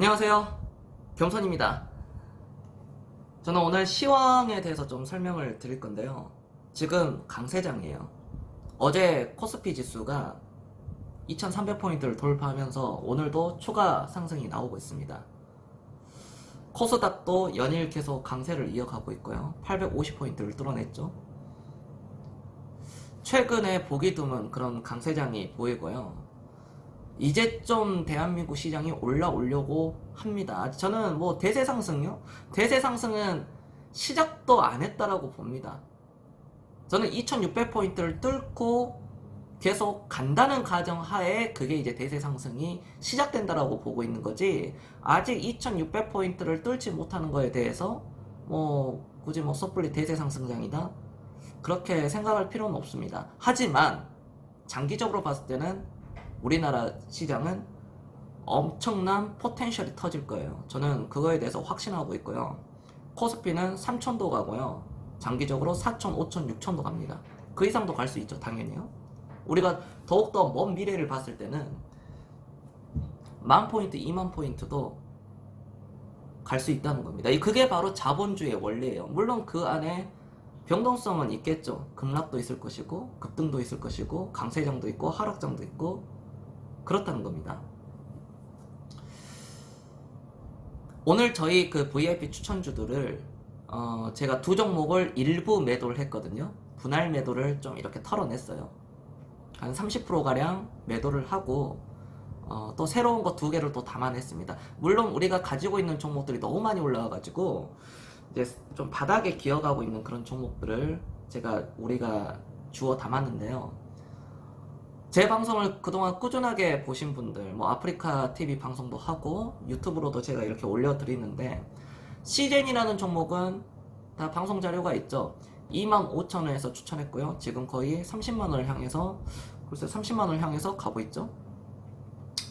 안녕하세요. 겸손입니다. 저는 오늘 시황에 대해서 좀 설명을 드릴 건데요. 지금 강세장이에요. 어제 코스피 지수가 2300포인트를 돌파하면서 오늘도 추가 상승이 나오고 있습니다. 코스닥도 연일 계속 강세를 이어가고 있고요. 850포인트를 뚫어냈죠. 최근에 보기 드문 그런 강세장이 보이고요. 이제 좀 대한민국 시장이 올라오려고 합니다. 저는 뭐 대세 상승요? 대세 상승은 시작도 안 했다라고 봅니다. 저는 2600포인트를 뚫고 계속 간다는 가정 하에 그게 이제 대세 상승이 시작된다라고 보고 있는 거지. 아직 2600포인트를 뚫지 못하는 거에 대해서 뭐 굳이 뭐 섣불리 대세 상승장이다. 그렇게 생각할 필요는 없습니다. 하지만 장기적으로 봤을 때는 우리나라 시장은 엄청난 포텐셜이 터질 거예요. 저는 그거에 대해서 확신하고 있고요. 코스피는 3천도 가고요. 장기적으로 4천, 5천, 6천도 갑니다. 그 이상도 갈 수 있죠, 당연히요. 우리가 더욱더 먼 미래를 봤을 때는 만 포인트, 2만 포인트도 갈 수 있다는 겁니다. 이- 그게 바로 자본주의의 원리예요. 물론 그 안에 변동성은 있겠죠. 급락도 있을 것이고, 급등도 있을 것이고, 강세장도 있고, 하락장도 있고, 그렇다는 겁니다. 오늘 저희 그 VIP 추천주들을 어, 제가 두 종목을 일부 매도를 했거든요. 분할 매도를 좀 이렇게 털어냈어요. 한 30%가량 매도를 하고 어, 또 새로운 거 두 개를 또 담아냈습니다. 물론 우리가 가지고 있는 종목들이 너무 많이 올라와가지고 이제 좀 바닥에 기어가고 있는 그런 종목들을 제가 우리가 주워 담았는데요. 제 방송을 그동안 꾸준하게 보신 분들, 뭐 아프리카 TV 방송도 하고 유튜브로도 제가 이렇게 올려드리는데 시젠이라는 종목은 다 방송 자료가 있죠. 25,000원에서 추천했고요. 지금 거의 30만 원을 향해서 글쎄 30만 원을 향해서 가고 있죠.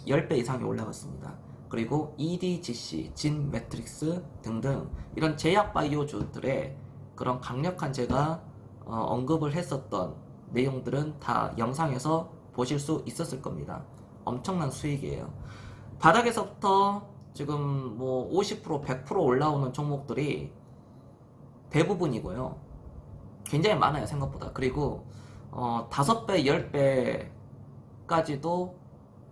10배 이상이 올라갔습니다. 그리고 EDGC, 진 매트릭스 등등 이런 제약 바이오주들의 그런 강력한 제가 어, 언급을 했었던 내용들은 다 영상에서 보실 수 있었을 겁니다. 엄청난 수익이에요. 바닥에서부터 지금 뭐 50%, 100% 올라오는 종목들이 대부분이고요. 굉장히 많아요, 생각보다. 그리고 어, 5배, 10배까지도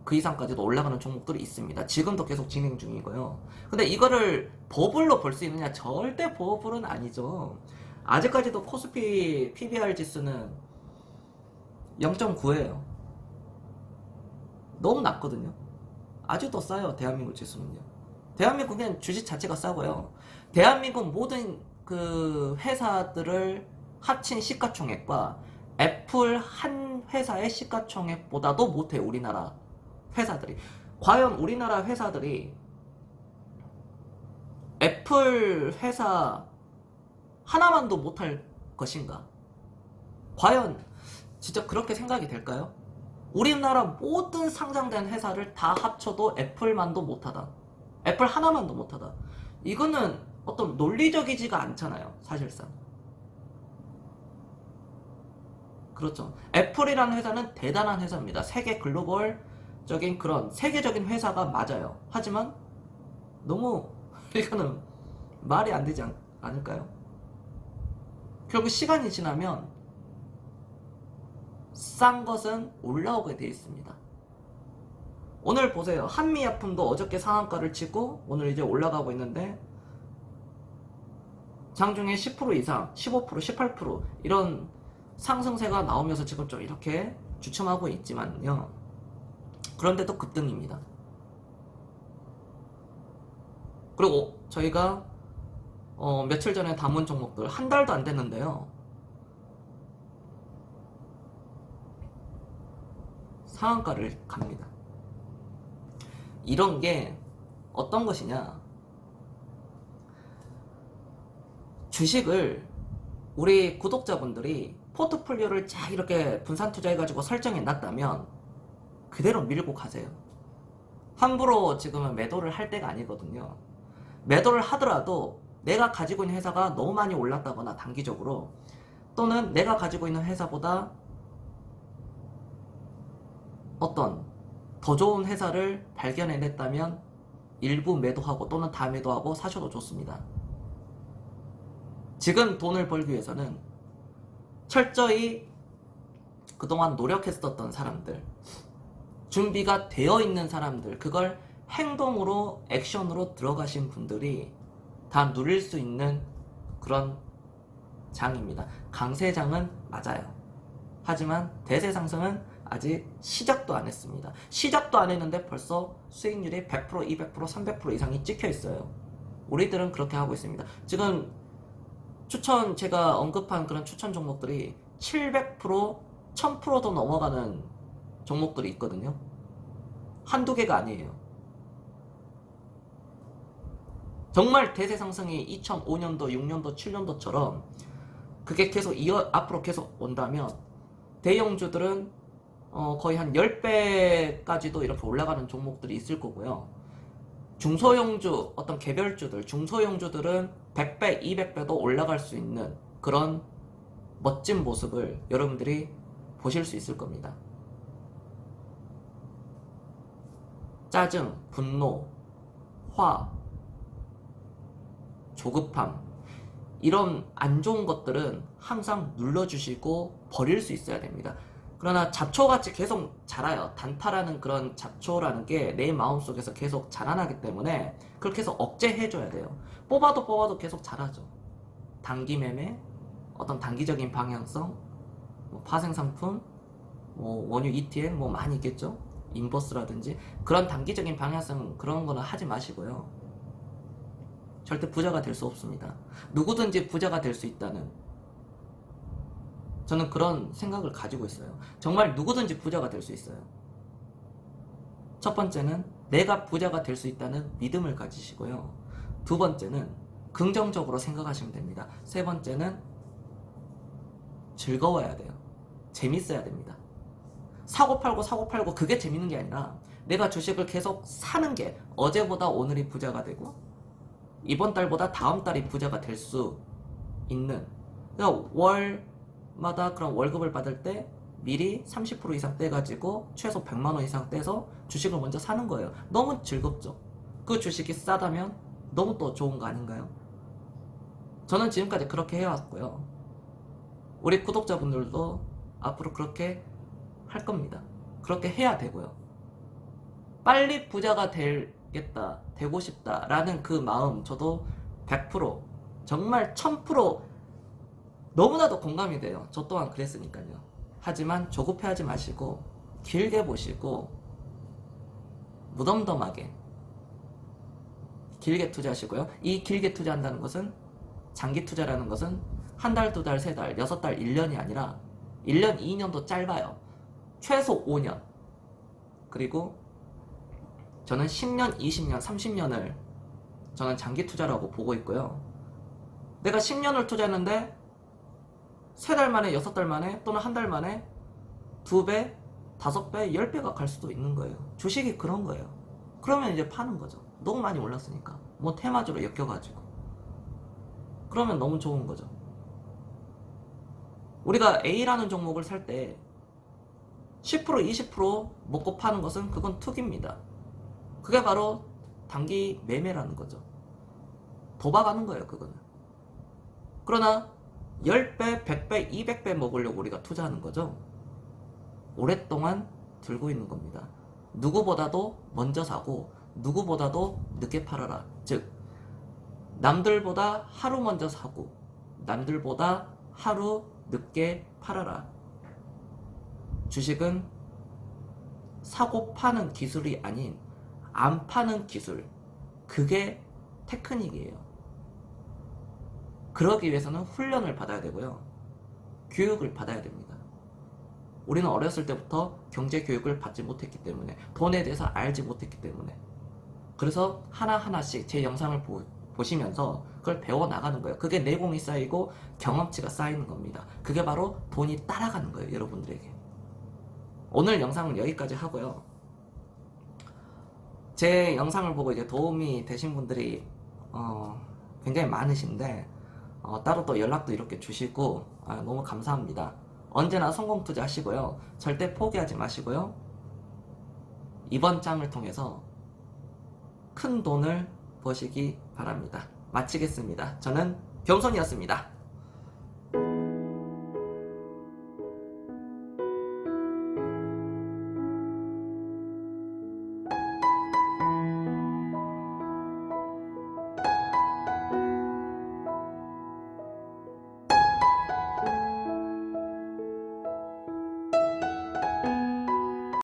그 이상까지도 올라가는 종목들이 있습니다. 지금도 계속 진행 중이고요. 근데 이거를 버블로 볼 수 있느냐? 절대 버블은 아니죠. 아직까지도 코스피 PBR 지수는 0.9예요. 너무 낮거든요. 아직도 싸요, 대한민국 지수는요. 대한민국은 주식 자체가 싸고요. 대한민국 모든 그 회사들을 합친 시가총액과 애플 한 회사의 시가총액보다도 못해요, 우리나라 회사들이. 과연 우리나라 회사들이 애플 회사 하나만도 못할 것인가? 과연 진짜 그렇게 생각이 될까요? 우리나라 모든 상장된 회사를 다 합쳐도 애플만도 못하다. 애플 하나만도 못하다. 이거는 어떤 논리적이지가 않잖아요. 사실상. 그렇죠. 애플이라는 회사는 대단한 회사입니다. 세계 글로벌적인 그런 세계적인 회사가 맞아요. 하지만 너무 이거는 말이 안 되지 않, 않을까요? 결국 시간이 지나면 싼 것은 올라오게 돼 있습니다. 오늘 보세요. 한미약품도 어저께 상한가를 치고 오늘 이제 올라가고 있는데 장중에 10% 이상, 15%, 18% 이런 상승세가 나오면서 지금 좀 이렇게 주춤하고 있지만요. 그런데도 급등입니다. 그리고 저희가 어, 며칠 전에 담은 종목들 한 달도 안 됐는데요. 상한가를 갑니다. 이런 게 어떤 것이냐? 주식을 우리 구독자분들이 포트폴리오를 쫙 이렇게 분산 투자해가지고 설정해 놨다면 그대로 밀고 가세요. 함부로 지금은 매도를 할 때가 아니거든요. 매도를 하더라도 내가 가지고 있는 회사가 너무 많이 올랐다거나 단기적으로 또는 내가 가지고 있는 회사보다 어떤 더 좋은 회사를 발견해냈다면 일부 매도하고 또는 다 매도하고 사셔도 좋습니다. 지금 돈을 벌기 위해서는 철저히 그동안 노력했었던 사람들, 준비가 되어 있는 사람들, 그걸 행동으로, 액션으로 들어가신 분들이 다 누릴 수 있는 그런 장입니다. 강세장은 맞아요. 하지만 대세 상승은 아직 시작도 안 했습니다. 시작도 안 했는데 벌써 수익률이 100%, 200%, 300% 이상이 찍혀 있어요. 우리들은 그렇게 하고 있습니다. 지금 추천 제가 언급한 그런 추천 종목들이 700%, 1000%도 넘어가는 종목들이 있거든요. 한두 개가 아니에요. 정말 대세 상승이 2005년도, 6년도, 7년도처럼 그게 계속 이어 앞으로 계속 온다면 대형주들은 어, 거의 한 10배까지도 이렇게 올라가는 종목들이 있을 거고요. 중소형주, 어떤 개별주들, 중소형주들은 100배, 200배도 올라갈 수 있는 그런 멋진 모습을 여러분들이 보실 수 있을 겁니다. 짜증, 분노, 화, 조급함, 이런 안 좋은 것들은 항상 눌러주시고 버릴 수 있어야 됩니다. 그러나 잡초같이 계속 자라요. 단타라는 그런 잡초라는 게 내 마음속에서 계속 자라나기 때문에 그걸 계속 억제해줘야 돼요. 뽑아도 뽑아도 계속 자라죠. 단기 매매, 어떤 단기적인 방향성, 뭐 파생상품, 뭐 원유 ETF 뭐 많이 있겠죠. 인버스라든지 그런 단기적인 방향성 그런 거는 하지 마시고요. 절대 부자가 될 수 없습니다. 누구든지 부자가 될 수 있다는 저는 그런 생각을 가지고 있어요. 정말 누구든지 부자가 될 수 있어요. 첫 번째는 내가 부자가 될 수 있다는 믿음을 가지시고요. 두 번째는 긍정적으로 생각하시면 됩니다. 세 번째는 즐거워야 돼요. 재밌어야 됩니다. 사고 팔고 사고 팔고 그게 재밌는 게 아니라 내가 주식을 계속 사는 게 어제보다 오늘이 부자가 되고 이번 달보다 다음 달이 부자가 될 수 있는 그러니까 월 마다 그런 월급을 받을 때 미리 30% 이상 떼가지고 최소 100만 원 이상 떼서 주식을 먼저 사는 거예요. 너무 즐겁죠. 그 주식이 싸다면 너무 또 좋은 거 아닌가요? 저는 지금까지 그렇게 해왔고요. 우리 구독자분들도 앞으로 그렇게 할 겁니다. 그렇게 해야 되고요. 빨리 부자가 되겠다, 되고 싶다라는 그 마음 저도 100% 정말 1000% 너무나도 공감이 돼요. 저 또한 그랬으니까요. 하지만 조급해하지 마시고 길게 보시고 무덤덤하게 길게 투자하시고요. 이 길게 투자한다는 것은 장기 투자라는 것은 한 달, 두 달, 세 달, 여섯 달, 1년이 아니라 1년, 2년도 짧아요. 최소 5년. 그리고 저는 10년, 20년, 30년을 저는 장기 투자라고 보고 있고요. 내가 10년을 투자했는데 세 달 만에, 여섯 달 만에 또는 한 달 만에 두 배, 다섯 배, 열 배가 갈 수도 있는 거예요. 주식이 그런 거예요. 그러면 이제 파는 거죠. 너무 많이 올랐으니까. 뭐 테마주로 엮여가지고. 그러면 너무 좋은 거죠. 우리가 A라는 종목을 살 때 10% 20% 먹고 파는 것은 그건 투기입니다. 그게 바로 단기 매매라는 거죠. 도박하는 거예요, 그거는. 그러나 10배, 100배, 200배 먹으려고 우리가 투자하는 거죠. 오랫동안 들고 있는 겁니다. 누구보다도 먼저 사고 누구보다도 늦게 팔아라. 즉 남들보다 하루 먼저 사고 남들보다 하루 늦게 팔아라. 주식은 사고 파는 기술이 아닌 안 파는 기술. 그게 테크닉이에요. 그러기 위해서는 훈련을 받아야 되고요. 교육을 받아야 됩니다. 우리는 어렸을 때부터 경제 교육을 받지 못했기 때문에 돈에 대해서 알지 못했기 때문에 그래서 하나하나씩 제 영상을 보, 보시면서 그걸 배워 나가는 거예요. 그게 내공이 쌓이고 경험치가 쌓이는 겁니다. 그게 바로 돈이 따라가는 거예요, 여러분들에게. 오늘 영상은 여기까지 하고요. 제 영상을 보고 이제 도움이 되신 분들이 어, 굉장히 많으신데 어, 따로 또 연락도 이렇게 주시고 아, 너무 감사합니다. 언제나 성공 투자하시고요. 절대 포기하지 마시고요. 이번 장을 통해서 큰 돈을 버시기 바랍니다. 마치겠습니다. 저는 겸손이었습니다.